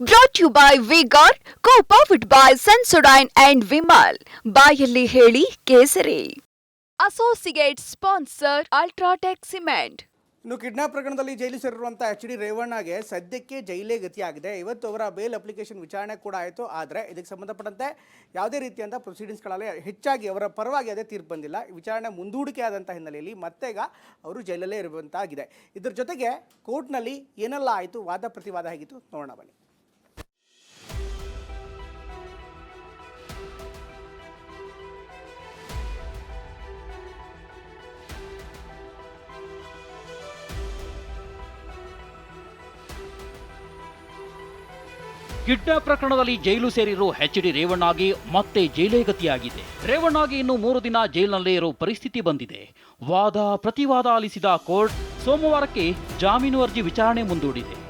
Brought you by vigour co powered by Sensodyne and Vimal ಬಾಯಲ್ಲಿ ಹೇಳಿ ಕೇಸರಿ. Associate sponsor UltraTech cement ಇನ್ನು kidnap ಪ್ರಕರಣದಲ್ಲಿ ಜೈಲು ಸೇರಿರುವಂಥ ಎಚ್ ಡಿ ರೇವಣ್ಣಗೆ ಸದ್ಯಕ್ಕೆ ಜೈಲೇ ಗತಿಯಾಗಿದೆ. ಇವತ್ತು ಅವರ ಬೇಲ್ ಅಪ್ಲಿಕೇಶನ್ ವಿಚಾರಣೆ ಕೂಡ ಆಯಿತು. ಆದರೆ ಇದಕ್ಕೆ ಸಂಬಂಧಪಟ್ಟಂತೆ ಯಾವುದೇ ರೀತಿಯಂಥ ಪ್ರೊಸೀಡಿಂಗ್ಸ್ಗಳಲ್ಲಿ ಹೆಚ್ಚಾಗಿ ಅವರ ಪರವಾಗಿ ಅದೇ ತೀರ್ಪು ಬಂದಿಲ್ಲ. ವಿಚಾರಣೆ ಮುಂದೂಡಿಕೆ ಆದಂಥ ಹಿನ್ನೆಲೆಯಲ್ಲಿ ಮತ್ತೆಗ ಅವರು ಜೈಲಲ್ಲೇ ಇರುವಂತಾಗಿದೆ. ಇದರ ಜೊತೆಗೆ ಕೋರ್ಟ್ನಲ್ಲಿ ಏನೆಲ್ಲ ಆಯಿತು? ವಾದ ಪ್ರತಿವಾದ ಹೇಗಿತ್ತು? ನೋಡೋಣ ಬನ್ನಿ. ಕಿಡ್ನಾಪ್ ಪ್ರಕರಣದಲ್ಲಿ ಜೈಲು ಸೇರಿರೋ ಎಚ್ ಡಿ ರೇವಣ್ಣಗೆ ಮತ್ತೆ ಜೈಲೇ ಗತಿಯಾಗಿದೆ. ರೇವಣ್ಣಗೆ ಇನ್ನು ಮೂರು ದಿನ ಜೈಲಿನಲ್ಲೇ ಇರೋ ಪರಿಸ್ಥಿತಿ ಬಂದಿದೆ. ವಾದ, ಪ್ರತಿವಾದ ಆಲಿಸಿದ ಕೋರ್ಟ್ ಸೋಮವಾರಕ್ಕೆ ಜಾಮೀನು ಅರ್ಜಿ ವಿಚಾರಣೆ ಮುಂದೂಡಿದೆ.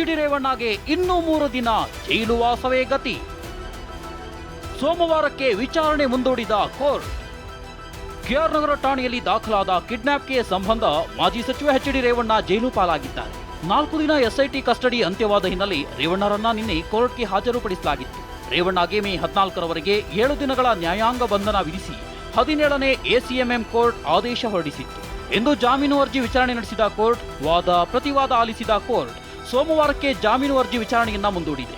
ಎಚ್ ರೇವಣ್ಣಗೆ ಇನ್ನೂ ಮೂರು ದಿನ ಜೈಲುವಾಸವೇ ಗತಿ. ಸೋಮವಾರಕ್ಕೆ ವಿಚಾರಣೆ ಮುಂದೂಡಿದ ಕೋರ್ಟ್. ಕೆಆರ್ ನಗರ ಠಾಣೆಯಲ್ಲಿ ದಾಖಲಾದ ಕಿಡ್ನಾಪ್ಗೆ ಸಂಬಂಧ ಮಾಜಿ ಸಚಿವ ಎಚ್ ಡಿ ರೇವಣ್ಣ ಜೈಲು ಪಾಲಾಗಿದ್ದಾರೆ. ನಾಲ್ಕು ದಿನ ಎಸ್ಐಟಿ ಕಸ್ಟಡಿ ಅಂತ್ಯವಾದ ಹಿನ್ನೆಲೆ ರೇವಣ್ಣರನ್ನ ನಿನ್ನೆ ಕೋರ್ಟ್ಗೆ ಹಾಜರುಪಡಿಸಲಾಗಿತ್ತು. ರೇವಣ್ಣಗೆ ಮೇ ಹದಿನಾಲ್ಕರವರೆಗೆ ಏಳು ದಿನಗಳ ನ್ಯಾಯಾಂಗ ಬಂಧನ ವಿಧಿಸಿ ಹದಿನೇಳನೇ ಎಸಿಎಂಎಂ ಕೋರ್ಟ್ ಆದೇಶ ಹೊರಡಿಸಿತ್ತು. ಎಂದು ಜಾಮೀನು ಅರ್ಜಿ ವಿಚಾರಣೆ ನಡೆಸಿದ ಕೋರ್ಟ್ ವಾದ ಪ್ರತಿವಾದ ಆಲಿಸಿದ ಕೋರ್ಟ್ ಸೋಮವಾರಕ್ಕೆ ಜಾಮೀನು ಅರ್ಜಿ ವಿಚಾರಣೆಯನ್ನ ಮುಂದೂಡಿದೆ.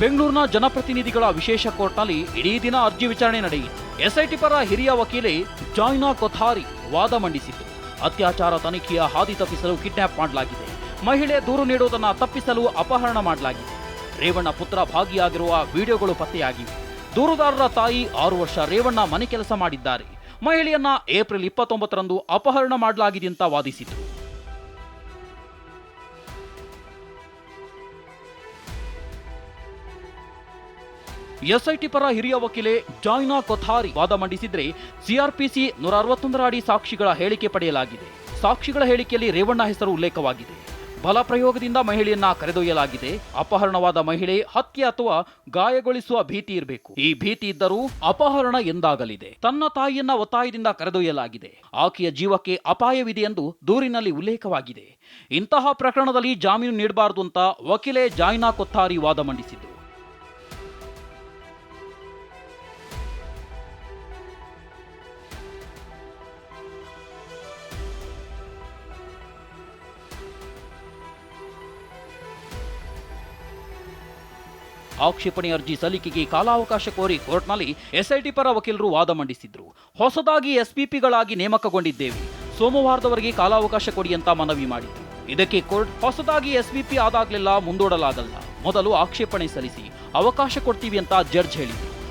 ಬೆಂಗಳೂರಿನ ಜನಪ್ರತಿನಿಧಿಗಳ ವಿಶೇಷ ಕೋರ್ಟ್ನಲ್ಲಿ ಇಡೀ ದಿನ ಅರ್ಜಿ ವಿಚಾರಣೆ ನಡೆಯಿತು. ಎಸ್ಐಟಿ ಪರ ಹಿರಿಯ ವಕೀಲೆ ಜಾಯ್ನಾ ಕೊಥಾರಿ ವಾದ ಮಂಡಿಸಿತು ಅತ್ಯಾಚಾರ ತನಿಖೆಯ ಹಾದಿ ತಪ್ಪಿಸಲು ಕಿಡ್ನಾಪ್ ಮಾಡಲಾಗಿದೆ. ಮಹಿಳೆ ದೂರು ನೀಡುವುದನ್ನು ತಪ್ಪಿಸಲು ಅಪಹರಣ ಮಾಡಲಾಗಿದೆ. ರೇವಣ್ಣ ಪುತ್ರ ಭಾಗಿಯಾಗಿರುವ ವಿಡಿಯೋಗಳು ಪತ್ತೆಯಾಗಿವೆ. ದೂರುದಾರರ ತಾಯಿ ಆರು ವರ್ಷ ರೇವಣ್ಣ ಮನೆ ಕೆಲಸ ಮಾಡಿದ್ದಾರೆ. ಮಹಿಳೆಯನ್ನ ಏಪ್ರಿಲ್ ಇಪ್ಪತ್ತೊಂಬತ್ತರಂದು ಅಪಹರಣ ಮಾಡಲಾಗಿದೆ ಅಂತ ವಾದಿಸಿತು ಎಸ್ಐಟಿ ಪರ ಹಿರಿಯ ವಕೀಲೆ ಜಾಯ್ನಾ ಕೊಥಾರಿ ವಾದ ಮಂಡಿಸಿದ್ರೆ ಸಿಆರ್ಪಿಸಿ ನೂರ ಅರವತ್ತೊಂದರ ಅಡಿ ಸಾಕ್ಷಿಗಳ ಹೇಳಿಕೆ ಪಡೆಯಲಾಗಿದೆ. ಸಾಕ್ಷಿಗಳ ಹೇಳಿಕೆಯಲ್ಲಿ ರೇವಣ್ಣ ಹೆಸರು ಉಲ್ಲೇಖವಾಗಿದೆ. ಬಲ ಪ್ರಯೋಗದಿಂದ ಮಹಿಳೆಯನ್ನ ಕರೆದೊಯ್ಯಲಾಗಿದೆ. ಅಪಹರಣವಾದ ಮಹಿಳೆ ಹತ್ಯೆ ಅಥವಾ ಗಾಯಗೊಳಿಸುವ ಭೀತಿ ಇರಬೇಕು. ಈ ಭೀತಿ ಇದ್ದರೂ ಅಪಹರಣ ಎಂದಾಗಲಿದೆ. ತನ್ನ ತಾಯಿಯನ್ನ ಒತ್ತಾಯದಿಂದ ಕರೆದೊಯ್ಯಲಾಗಿದೆ. ಆಕೆಯ ಜೀವಕ್ಕೆ ಅಪಾಯವಿದೆ ಎಂದು ದೂರಿನಲ್ಲಿ ಉಲ್ಲೇಖವಾಗಿದೆ. ಇಂತಹ ಪ್ರಕರಣದಲ್ಲಿ ಜಾಮೀನು ನೀಡಬಾರದು ಅಂತ ವಕೀಲೆ ಜಾಯ್ನಾ ಕೊತ್ತಾರಿ ವಾದ ಮಂಡಿಸಿದ್ದು. ಆಕ್ಷೇಪಣೆ ಅರ್ಜಿ ಸಲ್ಲಿಕೆಗೆ ಕಾಲಾವಕಾಶ ಕೋರಿ ಕೋರ್ಟ್ನಲ್ಲಿ ಎಸ್ಐಟಿ ಪರ ವಕೀಲರು ವಾದ ಮಂಡಿಸಿದ್ರು. ಹೊಸದಾಗಿ ಎಸ್ಪಿಪಿಗಳಾಗಿ ನೇಮಕಗೊಂಡಿದ್ದೇವೆ. ಸೋಮವಾರದವರೆಗೆ ಕಾಲಾವಕಾಶ ಕೊಡಿ ಅಂತ ಮನವಿ ಮಾಡಿದ್ರು. ಇದಕ್ಕೆ ಕೋರ್ಟ್ ಹೊಸದಾಗಿ ಎಸ್ಪಿಪಿ ಆದಾಗಲೆಲ್ಲ ಮುಂದೂಡಲಾಗಲ್ಲ. ಮೊದಲು ಆಕ್ಷೇಪಣೆ ಸಲ್ಲಿಸಿ ಅವಕಾಶ ಕೊಡ್ತೀವಿ ಅಂತ ಜಡ್ಜ್ ಹೇಳಿದ್ರು.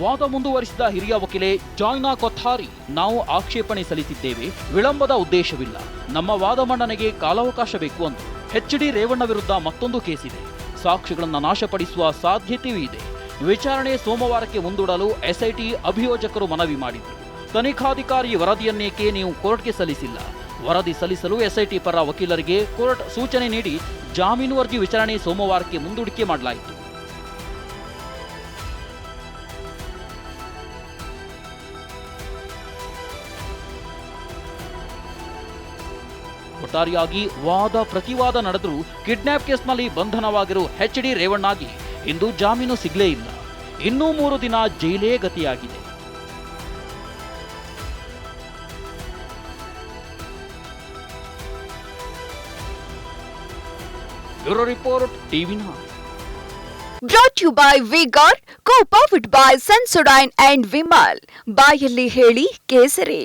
ವಾದ ಮುಂದುವರಿಸಿದ ಹಿರಿಯ ವಕೀಲೆ ಜಾಯ್ನಾ ಕೊಥಾರಿ ನಾವು ಆಕ್ಷೇಪಣೆ ಸಲ್ಲಿಸಿದ್ದೇವೆ. ವಿಳಂಬದ ಉದ್ದೇಶವಿಲ್ಲ. ನಮ್ಮ ವಾದ ಮಂಡನೆಗೆ ಕಾಲಾವಕಾಶ ಬೇಕು ಅಂತ ಎಚ್ ಡಿ ರೇವಣ್ಣ ವಿರುದ್ಧ ಮತ್ತೊಂದು ಕೇಸಿದೆ. ಸಾಕ್ಷಿಗಳನ್ನು ನಾಶಪಡಿಸುವ ಸಾಧ್ಯತೆಯೂ ಇದೆ. ವಿಚಾರಣೆ ಸೋಮವಾರಕ್ಕೆ ಮುಂದೂಡಲು ಎಸ್ಐಟಿ ಅಭಿಯೋಜಕರು ಮನವಿ ಮಾಡಿದರು. ತನಿಖಾಧಿಕಾರಿ ವರದಿಯನ್ನೇಕೆ ನೀವು ಕೋರ್ಟ್ಗೆ ಸಲ್ಲಿಸಿಲ್ಲ? ವರದಿ ಸಲ್ಲಿಸಲು ಎಸ್ಐಟಿ ಪರ ವಕೀಲರಿಗೆ ಕೋರ್ಟ್ ಸೂಚನೆ ನೀಡಿ ಜಾಮೀನು ಅರ್ಜಿ ವಿಚಾರಣೆ ಸೋಮವಾರಕ್ಕೆ ಮುಂದೂಡಿಕೆ ಮಾಡಲಾಯಿತು. ಒಟ್ಟಾರೆಯಾಗಿ ವಾದ ಪ್ರತಿವಾದ ನಡೆದರೂ ಕಿಡ್ನಾಪ್ ಕೇಸ್ನಲ್ಲಿ ಬಂಧನವಾಗಿರುವ ಎಚ್ ಡಿ ರೇವಣ್ಣಾಗಿ ಇಂದು ಜಾಮೀನು ಸಿಗಲೇ ಇಲ್ಲ. ಇನ್ನೂ ಮೂರು ದಿನ ಜೈಲೇ ಗತಿಯಾಗಿದೆ. Bureau report, TV brought you by vigour ಕೋಪ ವಿಟ್ ಬೈ ಸನ್ಸುಡೈನ್ ಅಂಡ್ ವಿಮಲ್ ಬಾಯಲ್ಲಿ ಹೇಳಿ ಕೇಸರಿ.